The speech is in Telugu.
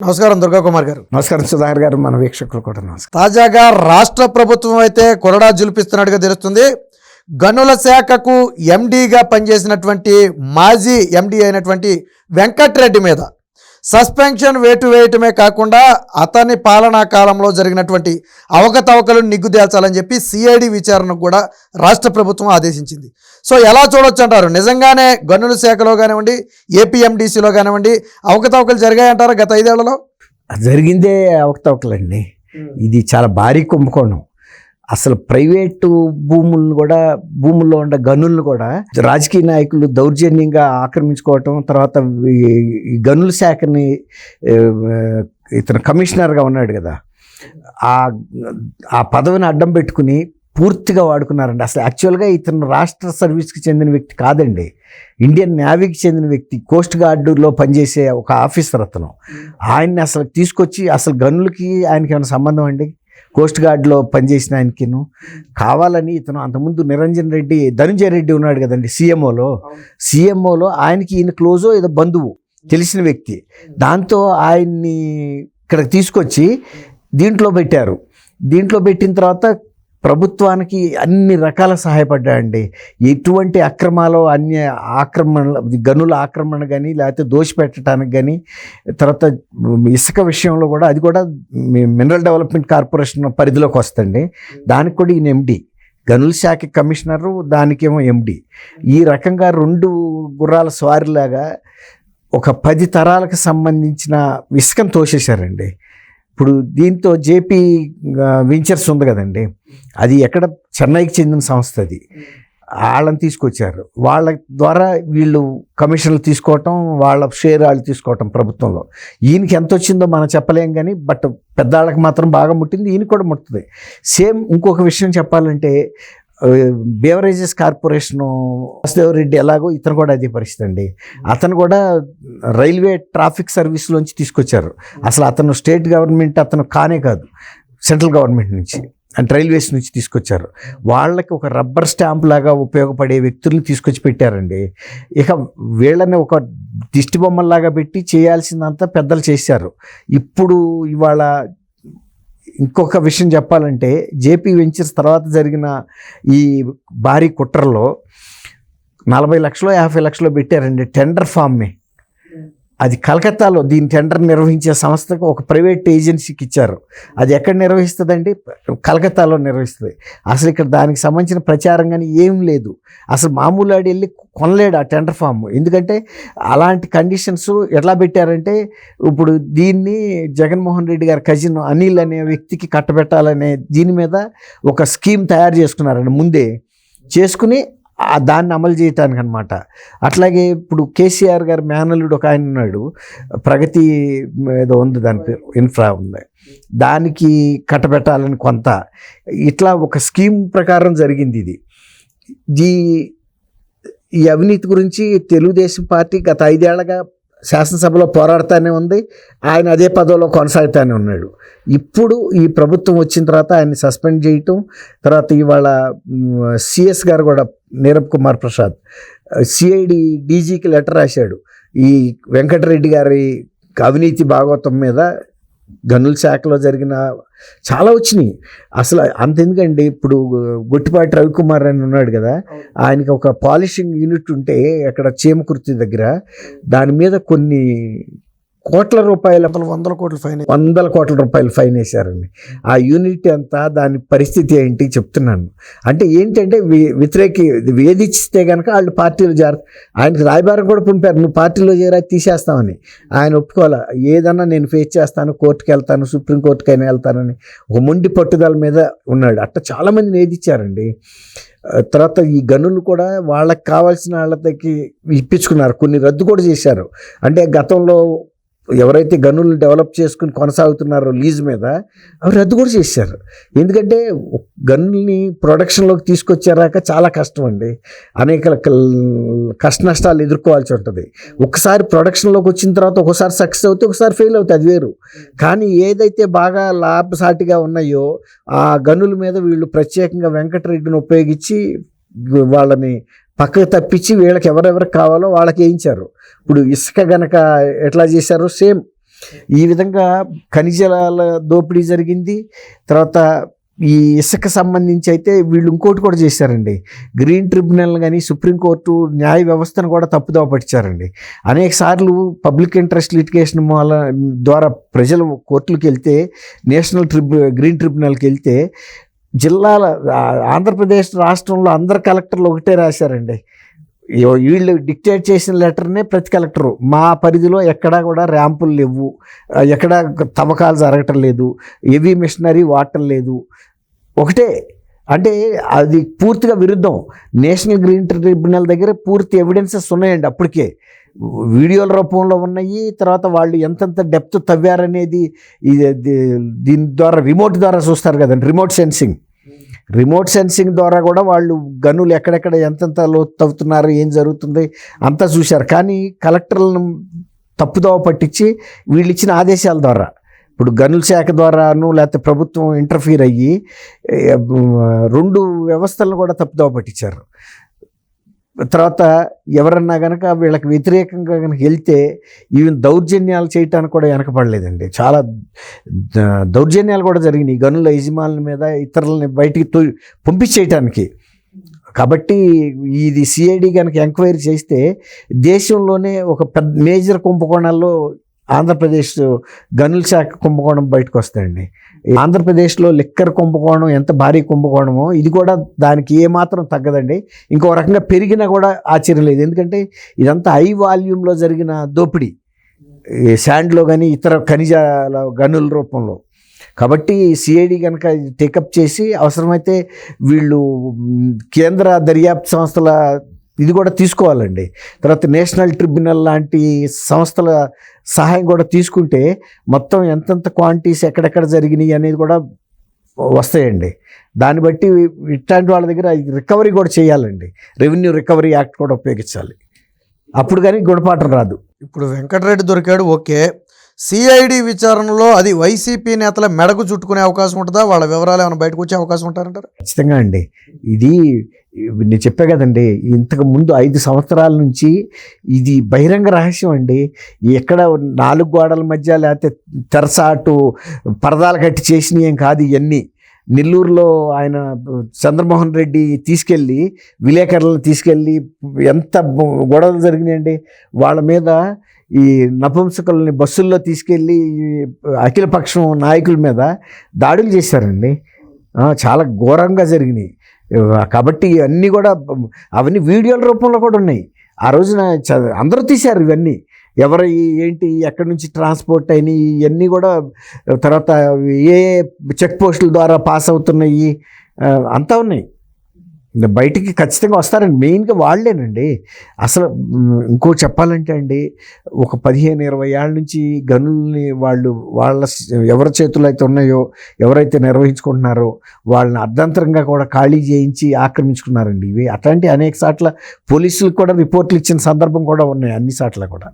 నమస్కారం దుర్గా కుమార్ గారు. నమస్కారం సుధాకర్ గారు మన వీక్షకులు కూడా నమస్కారం. తాజాగా రాష్ట్ర ప్రభుత్వం అయితే కొరడా జులిపిస్తున్నట్టుగా తెలుస్తుంది. గనుల శాఖకు ఎండీగా పనిచేసినటువంటి మాజీ ఎండీ అయినటువంటి వెంకట్రెడ్డి మీద సస్పెన్షన్ వేటు వేయటమే కాకుండా అతని పాలనా కాలంలో జరిగినటువంటి అవకతవకలను నిగ్గుదేల్చాలని చెప్పి సిఐడి విచారణకు కూడా రాష్ట్ర ప్రభుత్వం ఆదేశించింది. సో ఎలా చూడొచ్చు అంటారు? నిజంగానే గనుల శాఖలో కానివ్వండి ఏపీఎండిసిలో కానివ్వండి అవకతవకలు జరిగాయంటారా గత ఐదేళ్ళలో? జరిగిందే అవకతవకలండి. ఇది చాలా భారీ కుంభకోణం. అసలు ప్రైవేటు భూములను కూడా భూముల్లో ఉండే గనులను కూడా రాజకీయ నాయకులు దౌర్జన్యంగా ఆక్రమించుకోవటం తర్వాత ఈ- గనుల శాఖని ఇతను కమిషనర్గా ఉన్నాడు కదా. ఆ ఆ పదవిని అడ్డం పెట్టుకుని పూర్తిగా వాడుకున్నారండి. అసలు యాక్చువల్గా ఇతను రాష్ట్ర సర్వీస్కి చెందిన వ్యక్తి కాదండి. ఇండియన్ నేవీకి చెందిన వ్యక్తి కోస్ట్ గార్డులో పనిచేసే ఒక ఆఫీసర్ అతను. ఆయన్ని అసలు తీసుకొచ్చి అసలు గనులకి ఆయనకి ఏమైనా సంబంధం అండి? కోస్ట్ గార్డ్లో పనిచేసిన ఆయనకిను. కావాలని ఇతను అంతకుముందు నిరంజన్ రెడ్డి ధనుంజయ రెడ్డి ఉన్నాడు కదండి సీఎంఓలో సీఎంఓలో ఆయనకి ఈయన క్లోజో ఏదో బంధువు తెలిసిన వ్యక్తి. దాంతో ఆయన్ని ఇక్కడ తీసుకొచ్చి దీంట్లో పెట్టారు. దీంట్లో పెట్టిన తర్వాత ప్రభుత్వానికి అన్ని రకాల సహాయపడ్డాయండి. ఎటువంటి అక్రమాలు అన్య ఆక్రమణ గనుల ఆక్రమణ కానీ లేకపోతే దోషిపెట్టడానికి కానీ తర్వాత ఇసుక విషయంలో కూడా అది కూడా మినరల్ డెవలప్మెంట్ కార్పొరేషన్ పరిధిలోకి వస్తుంది దానికి కూడా ఈయన ఎండి. గనుల శాఖ కమిషనరు దానికేమో ఎండి. ఈ రకంగా రెండు గుర్రాల స్వారిలాగా ఒక పది తరాలకు సంబంధించిన ఇసుకను తోసేశారండి. ఇప్పుడు దీంతో జేపీ వెంచర్స్ ఉంది కదండి. అది ఎక్కడ చెన్నైకి చెందిన సంస్థ అది. వాళ్ళని తీసుకొచ్చారు. వాళ్ళ ద్వారా వీళ్ళు కమిషన్లు తీసుకోవటం వాళ్ళ షేర్ వాళ్ళు తీసుకోవటం ప్రభుత్వంలో. ఈయనకి ఎంత వచ్చిందో మనం చెప్పలేం కానీ బట్ పెద్దవాళ్ళకి మాత్రం బాగా ముట్టింది ఈయన కూడా ముట్టుతుంది. సేమ్ ఇంకొక విషయం చెప్పాలంటే బేవరేజెస్ కార్పొరేషన్ వాసుదేవరెడ్డి ఎలాగో ఇతను కూడా అదే పరిస్థితి అండి. అతను కూడా రైల్వే ట్రాఫిక్ సర్వీస్లోంచి తీసుకొచ్చారు. అసలు అతను స్టేట్ గవర్నమెంట్ అతను కానే కాదు. సెంట్రల్ గవర్నమెంట్ నుంచి అంటే రైల్వేస్ నుంచి తీసుకొచ్చారు. వాళ్ళకి ఒక రబ్బర్ స్టాంప్ లాగా ఉపయోగపడే వ్యక్తుల్ని తీసుకొచ్చి పెట్టారండి. ఇక వీళ్ళని ఒక దిష్టి బొమ్మల్లాగా పెట్టి చేయాల్సిందంతా పెద్దలు చేశారు. ఇప్పుడు ఇవాళ ఇంకొక విషయం చెప్పాలంటే జేపీ వెంచర్స్ తర్వాత జరిగిన ఈ భారీ కుట్రలో నలభై లక్షలు యాభై లక్షలు పెట్టారండి టెండర్ ఫామ్ని. అది కలకత్తాలో దీని టెండర్ నిర్వహించే సంస్థకు ఒక ప్రైవేట్ ఏజెన్సీకి ఇచ్చారు. అది ఎక్కడ నిర్వహిస్తుందండి? కలకత్తాలో నిర్వహిస్తుంది. అసలు ఇక్కడ దానికి సంబంధించిన ప్రచారం కానీ ఏం లేదు. అసలు మామూలు ఆడి వెళ్ళి కొనలేడు ఆ టెండర్ ఫామ్. ఎందుకంటే అలాంటి కండిషన్స్ ఎట్లా పెట్టారంటే ఇప్పుడు దీన్ని జగన్మోహన్ రెడ్డి గారి కజిన్ అనిల్ అనే వ్యక్తికి కట్టబెట్టాలనే దీని మీద ఒక స్కీమ్ తయారు చేసుకున్నారండి ముందే. చేసుకుని దాన్ని అమలు చేయటానికి అనమాట అట్లాగే ఇప్పుడు కేసీఆర్ గారు మేనల్లుడు ఒక ఆయన ఉన్నాడు. ప్రగతి ఏదో ఉంది దాని పేరు ఇన్ఫ్రా ఉంది. దానికి కట్టబెట్టాలని కొంత. ఇట్లా ఒక స్కీమ్ ప్రకారం జరిగింది ఇది. ఈ ఈ అవినీతి గురించి తెలుగుదేశం పార్టీ గత ఐదేళ్ళగా శాసనసభలో పోరాడుతూనే ఉంది. ఆయన అదే పదవిలో కొనసాగుతూనే ఉన్నాడు. ఇప్పుడు ఈ ప్రభుత్వం వచ్చిన తర్వాత ఆయన్ని సస్పెండ్ చేయటం తర్వాత ఇవాళ సిఎస్ గారు కూడా నీరబ్ కుమార్ ప్రసాద్. సిఐడి డీజీకి లెటర్ రాశాడు. ఈ వెంకటరెడ్డి గారి అవినీతి భాగవతం మీద గనుల శాఖలో జరిగిన చాలా వచ్చినాయి. అసలు అంతెందుకండి ఇప్పుడు గుట్టిపాటి రవికుమార్ అని ఉన్నాడు కదా ఆయనకి ఒక పాలిషింగ్ యూనిట్ ఉంటే అక్కడ చీమకుర్తి దగ్గర దాని మీద కొన్ని కోట్ల రూపాయల వందల కోట్ల ఫైన్ వందల కోట్ల రూపాయలు ఫైన్ వేశారండి. ఆ యూనిట్ అంతా దాని పరిస్థితి ఏంటి చెప్తున్నాను. అంటే ఏంటంటే వి- వ్యతిరేకి వేధిస్తే కనుక వాళ్ళు పార్టీలు చేర ఆయనకి రాయబారం కూడా పంపారు. నువ్వు పార్టీలో చేరా తీసేస్తామని. ఆయన ఒప్పుకోవాలా? ఏదన్నా నేను ఫేస్ చేస్తాను కోర్టుకి వెళ్తాను సుప్రీం అయినా వెళ్తానని ఒక మొండి పట్టుదల మీద ఉన్నాడు. అట్లా చాలామంది వేధించారండి. తర్వాత ఈ గనులు కూడా వాళ్ళకి కావాల్సిన వాళ్ళకి ఇప్పించుకున్నారు. కొన్ని రద్దు కూడా చేశారు. అంటే గతంలో ఎవరైతే గనులు డెవలప్ చేసుకుని కొనసాగుతున్నారో లీజ్ మీద అవి రద్దు కూడా చేశారు. ఎందుకంటే గనుల్ని ప్రొడక్షన్లోకి తీసుకొచ్చారాక చాలా కష్టం అండి అనేక కష్ట నష్టాలు ఎదుర్కోవాల్సి ఉంటుంది. ఒకసారి ప్రొడక్షన్లోకి వచ్చిన తర్వాత ఒకసారి సక్సెస్ అవుతే ఒకసారి ఫెయిల్ అవుతుంది అది వేరు. కానీ ఏదైతే బాగా లాభసాటిగా ఉన్నాయో ఆ గనుల మీద వీళ్ళు ప్రత్యేకంగా వెంకటరెడ్డిని ఉపయోగించి వాళ్ళని పక్కకు తప్పించి వీళ్ళకి ఎవరెవరికి కావాలో వాళ్ళకి వేయించారు. ఇప్పుడు ఇసుక గనక ఎట్లా చేశారో సేమ్. ఈ విధంగా ఖనిజాల దోపిడీ జరిగింది. తర్వాత ఈ ఇసుక సంబంధించి అయితే వీళ్ళు ఇంకోటి కూడా చేశారండి. గ్రీన్ ట్రిబ్యునల్ కానీ సుప్రీంకోర్టు న్యాయ వ్యవస్థను కూడా తప్పుదోవ పట్టించారండి. అనేక సార్లు పబ్లిక్ ఇంట్రెస్ట్ లిటిగేషన్ మూల ద్వారా ప్రజలు కోర్టులకు వెళ్తే నేషనల్ ట్రిబ్ గ్రీన్ ట్రిబ్యునల్కి వెళ్తే జిల్లాల ఆంధ్రప్రదేశ్ రాష్ట్రంలో అందరు కలెక్టర్లు ఒకటే రాశారండి. వీళ్ళు డిక్టేట్ చేసిన లెటర్నే ప్రతి కలెక్టరు. మా పరిధిలో ఎక్కడా కూడా ర్యాంపులు లేవు. ఎక్కడా తవ్వకాలు జరగటం లేదు. హెవీ మిషనరీ వాటర్ లేదు. ఒకటే అంటే అది పూర్తిగా విరుద్ధం. నేషనల్ గ్రీన్ ట్రిబ్యునల్ దగ్గర పూర్తి ఎవిడెన్సెస్ ఉన్నాయండి అప్పటికే. వీడియోల రూపంలో ఉన్నాయి తర్వాత వాళ్ళు ఎంతెంత డెప్త్ తవ్వారనేది ఇది దీని ద్వారా రిమోట్ ద్వారా చూస్తారు కదండి రిమోట్ సెన్సింగ్ రిమోట్ సెన్సింగ్ ద్వారా కూడా వాళ్ళు గనులు ఎక్కడెక్కడ ఎంతెంత లోతు తవ్వుతున్నారు ఏం జరుగుతుంది అంతా చూశారు. కానీ కలెక్టర్లను తప్పుదోవ పట్టించి వీళ్ళు ఇచ్చిన ఆదేశాల ద్వారా ఇప్పుడు గనుల శాఖ ద్వారాను లేకపోతే ప్రభుత్వం ఇంటర్ఫీర్ అయ్యి రెండు వ్యవస్థలను కూడా తప్పుదోవ పట్టించారు. తర్వాత ఎవరన్నా కనుక వీళ్ళకి వ్యతిరేకంగా కనుక వెళ్తే ఈవెన్ దౌర్జన్యాలు చేయటానికి కూడా వెనకపడలేదండి చాలా దౌర్జన్యాలు కూడా జరిగినాయి. గనుల యజమానుల మీద ఇతరులని బయటికి తొ పంపించేయటానికి. కాబట్టి ఇది సిఐడి కనుక ఎంక్వైరీ చేస్తే దేశంలోనే ఒక పెద్ద మేజర్ కుంభకోణాల్లో ఆంధ్రప్రదేశ్ గనుల శాఖ కుంభకోణం బయటకు వస్తాయండి ఆంధ్రప్రదేశ్లో లిక్కర్ కుంభకోణం ఎంత భారీ కుంభకోణమో ఇది కూడా దానికి ఏమాత్రం తగ్గదండి. ఇంకో రకంగా పెరిగినా కూడా ఆశ్చర్యం లేదు. ఎందుకంటే ఇదంతా హై వాల్యూమ్లో జరిగిన దోపిడీ. శాండ్లో కానీ ఇతర ఖనిజాల గనుల రూపంలో. కాబట్టి సిఐడి కనుక టేకప్ చేసి అవసరమైతే వీళ్ళు కేంద్ర దర్యాప్తు సంస్థల ఇది కూడా తీసుకోవాలండి. తర్వాత నేషనల్ ట్రిబ్యునల్ లాంటి సంస్థల సహాయం కూడా తీసుకుంటే మొత్తం ఎంతెంత క్వాంటిటీస్ ఎక్కడెక్కడ జరిగినాయి అనేది కూడా వస్తాయండి. దాన్ని బట్టి ఇట్లాంటి వాళ్ళ దగ్గర రికవరీ కూడా చేయాలండి. రెవెన్యూ రికవరీ యాక్ట్ కూడా ఉపయోగించాలి. అప్పుడు కానీ గుణపాఠం రాదు. ఇప్పుడు వెంకటరెడ్డి దొరికాడు ఓకే. సిఐడి విచారణలో అది వైసీపీ నేతల మెడకు చుట్టుకునే అవకాశం ఉంటుందా? వాళ్ళ వివరాలు ఏమైనా బయటకు వచ్చే అవకాశం ఉంటారంటారు? ఖచ్చితంగా అండి. ఇది నేను చెప్పా కదండి ఇంతకు ముందు ఐదు సంవత్సరాల నుంచి ఇది బహిరంగ రహస్యం అండి. ఎక్కడ నాలుగు గోడల మధ్య లేకపోతే తెరసాటు పరదాలు కట్టి చేసినవి ఏం కాదు ఇవన్నీ. నెల్లూరులో ఆయన చంద్రమోహన్ రెడ్డి తీసుకెళ్ళి విలేకరులను తీసుకెళ్ళి ఎంత గొడవలు జరిగినాయండి. వాళ్ళ మీద ఈ నపుంసకుల్ని బస్సుల్లో తీసుకెళ్ళి అఖిలపక్షం నాయకుల మీద దాడులు చేశారండి. చాలా ఘోరంగా జరిగినాయి. కాబట్టి అన్నీ కూడా అవన్నీ వీడియోల రూపంలో కూడా ఉన్నాయి. ఆ రోజున అందరూ తీశారు ఇవన్నీ. ఎవరు ఏంటి ఎక్కడి నుంచి ట్రాన్స్పోర్ట్ అయినాయి ఇవన్నీ కూడా తర్వాత ఏ చెక్ పోస్టుల ద్వారా పాస్ అవుతున్నాయి అంతా ఉన్నాయి. బయటికి ఖచ్చితంగా వస్తారండి మెయిన్గా వాళ్ళేనండి. అసలు ఇంకో చెప్పాలంటే అండి ఒక పదిహేను ఇరవై ఏళ్ళ నుంచి గనుల్ని వాళ్ళు వాళ్ళ ఎవరి చేతుల్లో అయితే ఉన్నాయో ఎవరైతే నిర్వహించుకుంటున్నారో వాళ్ళని అర్ధంతరంగా కూడా ఖాళీ చేయించి ఆక్రమించుకున్నారండి ఇవి. అట్లాంటి అనేక సార్ల పోలీసులకు కూడా రిపోర్ట్లు ఇచ్చిన సందర్భం కూడా ఉన్నాయి అన్ని సార్లు కూడా.